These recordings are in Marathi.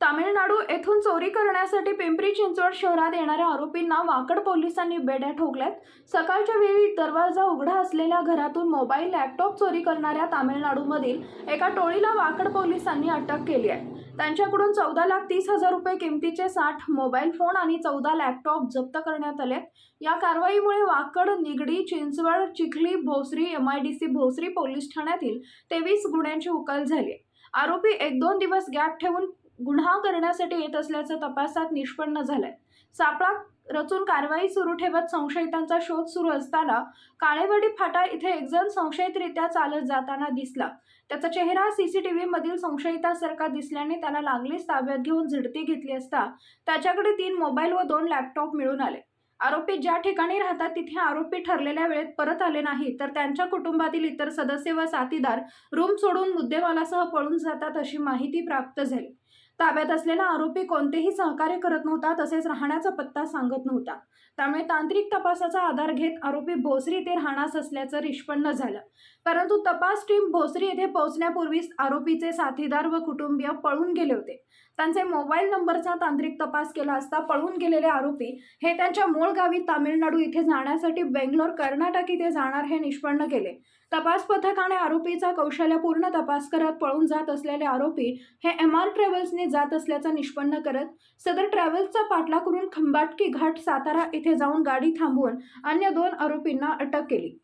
तामिळनाडू येथून चोरी करण्यासाठी पिंपरी चिंचवड शहरात येणाऱ्या आरोपींना वाकड पोलिसांनी बेड्या ठोकल्यात. सकाळच्या वेळी दरवाजा उघडा असलेल्या घरातून मोबाईल लॅपटॉप चोरी करणाऱ्या तामिळनाडूमधील एका टोळीला वाकड पोलिसांनी अटक केली आहे. त्यांच्याकडून चौदा लाख तीस हजार रुपये किमतीचे साठ मोबाईल फोन आणि चौदा लॅपटॉप जप्त करण्यात आले. या कारवाईमुळे Wakad Nigdi Chinchwad Chikhali Bhosari M I D C Bhosari police ठाण्यातील तेवीस गुन्ह्यांची उकल झाली आरोपी एक दोन दिवस गॅप ठेवून गुन्हा करण्यासाठी येत असल्याचं तपासात निष्पन्न झालंय. सापळा रचून कारवाई सुरू ठेवत संशयितांचा शोध सुरू असताना काळेवाडी फाटा इथे एकजण संशयितरित्या चालत जाताना दिसला. त्याचा चेहरा सीसीटीव्ही मधील संशयितासारखा दिसल्याने त्याला लागलीच ताब्यात घेऊन झडती घेतली असता त्याच्याकडे तीन मोबाईल व दोन लॅपटॉप मिळून आले. आरोपी ज्या ठिकाणी राहतात तिथे आरोपी ठरलेल्या वेळेत परत आले नाही तर त्यांच्या कुटुंबातील इतर सदस्य व साथीदार रूम सोडून मुद्देमालासह पळून जातात अशी माहिती प्राप्त झाली. ताब्यात असलेला आरोपी कोणतेही सहकार्य करत नव्हता तसेच राहण्याचा पत्ता सांगत नव्हता. त्यामुळे तांत्रिक तपासाचा आधार घेत आरोपी भोसरी ते राहणास असल्याचं निष्पन्न झालं. परंतु तपास टीम भोसरी येथे पोहोचण्यापूर्वीच आरोपीचे साथीदार व कुटुंबीय पळून गेले होते. त्यांचे मोबाईल नंबरचा तांत्रिक तपास केला असता पळून गेलेले आरोपी हे त्यांच्या मूळ गावी तामिळनाडू इथे जाण्यासाठी बेंगलोर कर्नाटक इथे जाणार हे निष्पन्न केले. तपास पथकाने आरोपीचा कौशल्यपूर्ण तपास करत पळून जात असलेले आरोपी हे एम आर ट्रॅव्हल्सने जात असल्याचा निष्पन्न करत सदर ट्रॅव्हल्सचा पाठलाग करून खंबाटकी घाट सातारा येथे जाऊन गाडी थांबवून अन्य दोन आरोपींना अटक केली.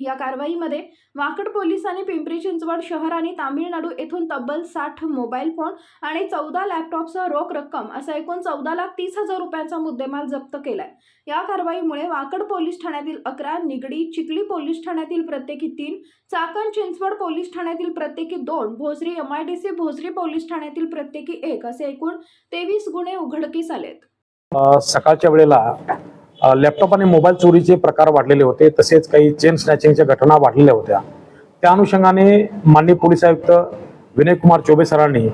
या कारवाईमध्ये वाकड पोलिसांनी पिंपरी चिंचवड शहर आणि तामिळनाडू येथून तब्बल साठ मोबाईल फोन आणि चौदा लॅपटॉपसह रोख रक्कम असा एकूण चौदा लाख तीस हजार रुपयांचा मुद्देमाल जप्त केलाय. या कारवाईमुळे वाकड पोलीस ठाण्यातील अकरा निगडी चिखली पोलीस ठाण्यातील प्रत्येकी तीन चाकण चिंचवड पोलीस ठाण्यातील प्रत्येकी दोन भोसरी एमआयडीसी भोसरी पोलीस ठाण्यातील प्रत्येकी एक असे एकूण तेवीस गुन्हे उघडकीस आलेत. सकाळच्या वेळेला लॅपटॉप आणि मोबाईल चोरीचे प्रकार वाढलेले होते. तसेच काही चेन स्नॅचिंगच्या घटना वाढलेल्या होत्या. त्या अनुषंगाने माननीय पोलीस आयुक्त विनय कुमार चौबे सरांनी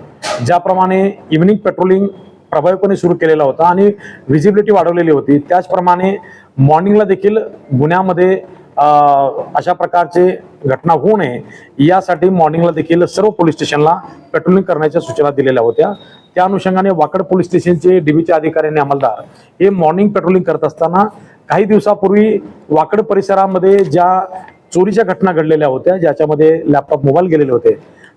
ज्याप्रमाणे इव्हिनिंग पेट्रोलिंग प्रभावीपणे सुरू केलेला होता आणि व्हिजिबिलिटी वाढवलेली होती त्याचप्रमाणे मॉर्निंगला देखील गुन्ह्यामध्ये अशा प्रकारचे घटना होऊ नये यासाठी मॉर्निंगला देखील सर्व पोलीस स्टेशनला पेट्रोलिंग करण्याच्या सूचना दिलेल्या होत्या. त्या अनुषंगाने वाकड पोलीस स्टेशनचे डीबीचे अधिकारी आणि अंमलदार. हे मॉर्निंग पेट्रोलिंग करत असताना काही दिवसापूर्वी वाकड परिसरामध्ये ज्या चोरीच्या घटना घडलेल्या होत्या ज्याच्यामध्ये लॅपटॉप मोबाईल गेलेले होते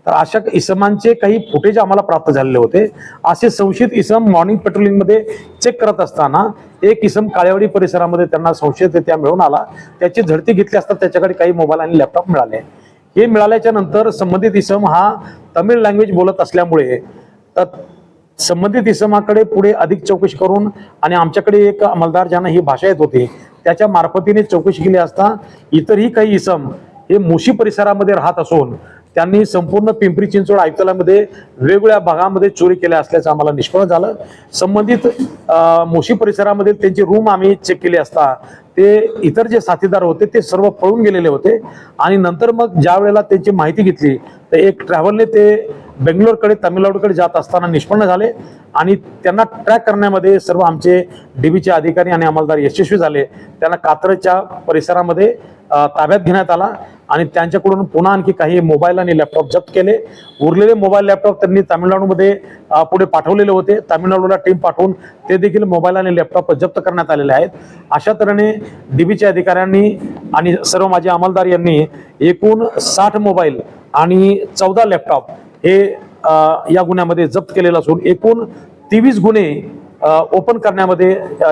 तर अशा इसमांचे काही फुटेज आम्हाला प्राप्त झालेले होते. असे संशयित इसम मॉर्निंग पेट्रोलिंगमध्ये चेक करत असताना एक इसम काळेवाडी परिसरामध्ये त्यांना संशयितरित्या मिळून आला. त्याची झडती घेतली असता त्याच्याकडे काही मोबाईल आणि लॅपटॉप मिळाले. हे मिळाल्याच्या नंतर संबंधित इसम हा तमिळ लँग्वेज बोलत असल्यामुळे संबंधित इसमाकडे पुढे अधिक चौकशी करून आणि आमच्याकडे एक अंमलदार ज्यांना ही भाषा येत होती त्याच्या मार्फतीने चौकशी केली असता इतरही काही इसम हे मुशी परिसरामध्ये राहत असून त्यांनी संपूर्ण पिंपरी चिंचवड आयुक्तालयामध्ये वेगवेगळ्या भागामध्ये चोरी केल्या असल्याचं आम्हाला निष्पन्न झालं. संबंधित मोशी परिसरामध्ये त्यांची रूम आम्ही चेक केली असता ते इतर जे साथीदार होते ते सर्व पळून गेलेले होते. आणि नंतर मग ज्या वेळेला त्यांची माहिती घेतली तर एक ट्रॅव्हलने ते बेंगलोरकडे तामिळनाडूकडे जात असताना निष्पन्न झाले. आणि त्यांना ट्रॅक करण्यामध्ये सर्व आमचे डीबीचे अधिकारी आणि अंमलदार यशस्वी झाले. त्यांना कात्रच्या परिसरामध्ये ताब्यात घेण्यात आला. आणि त्यांच्याकडून पुन्हा आणखी काही मोबाईल आणि लॅपटॉप जप्त केले. उरलेले मोबाईल लॅपटॉप त्यांनी तामिळनाडूमध्ये पुढे पाठवलेले होते. तामिळनाडूला टीम पाठवून ते देखील मोबाईल आणि लॅपटॉप जप्त करण्यात आलेले आहेत. अशा तऱ्हेने डीबीच्या अधिकाऱ्यांनी आणि सर्व माझे अंमलदार यांनी एकूण साठ मोबाईल आणि चौदा लॅपटॉप हे या गुन्ह्यामध्ये जप्त केलेलं असून एकूण तेवीस गुन्हे ओपन करण्यामध्ये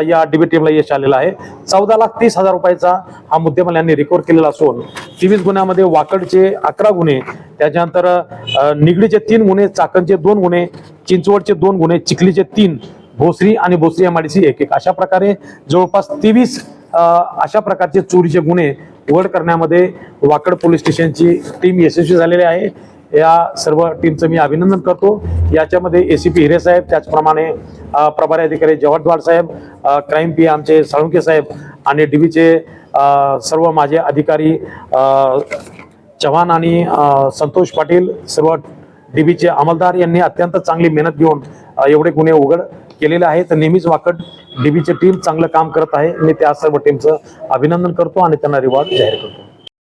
या डीबी टीमला यश आलेलं आहे. चौदा लाख तीस हजार रुपयाचा हा मुद्देमाल यांनी रिकव्हर केलेला असून चोवीस गुन्ह्यामध्ये वाकडचे अकरा गुन्हे त्याच्यानंतर निगडीचे तीन गुन्हे चाकणचे दोन गुन्हे चिंचवडचे दोन गुन्हे चिखलीचे तीन भोसरी आणि भोसरी एमआयडीसी एक एक. अशा प्रकारे जवळपास तेवीस अशा प्रकारचे चोरीचे गुन्हे उघड करण्यामध्ये वाकड पोलीस स्टेशनची टीम यशस्वी झालेली आहे. या सर्व टीमचं मी अभिनंदन करतो. याच्यामध्ये ए सी पी हिरे साहेब त्याचप्रमाणे प्रभारी अधिकारी जवाहरद्वार साहेब क्राईम पी आमचे साळुंके साहेब आणि डीबीचे सर्व माझे अधिकारी चव्हाण आणि संतोष पाटील सर्व डीबीचे अंमलदार यांनी अत्यंत चांगली मेहनत घेऊन एवढे गुन्हे उघड केलेले आहेत. तर नेहमीच वाकड डीबीची टीम चांगलं काम करत आहे. मी त्या सर्व टीमचं अभिनंदन करतो आणि त्यांना रिवॉर्ड जाहीर करतो.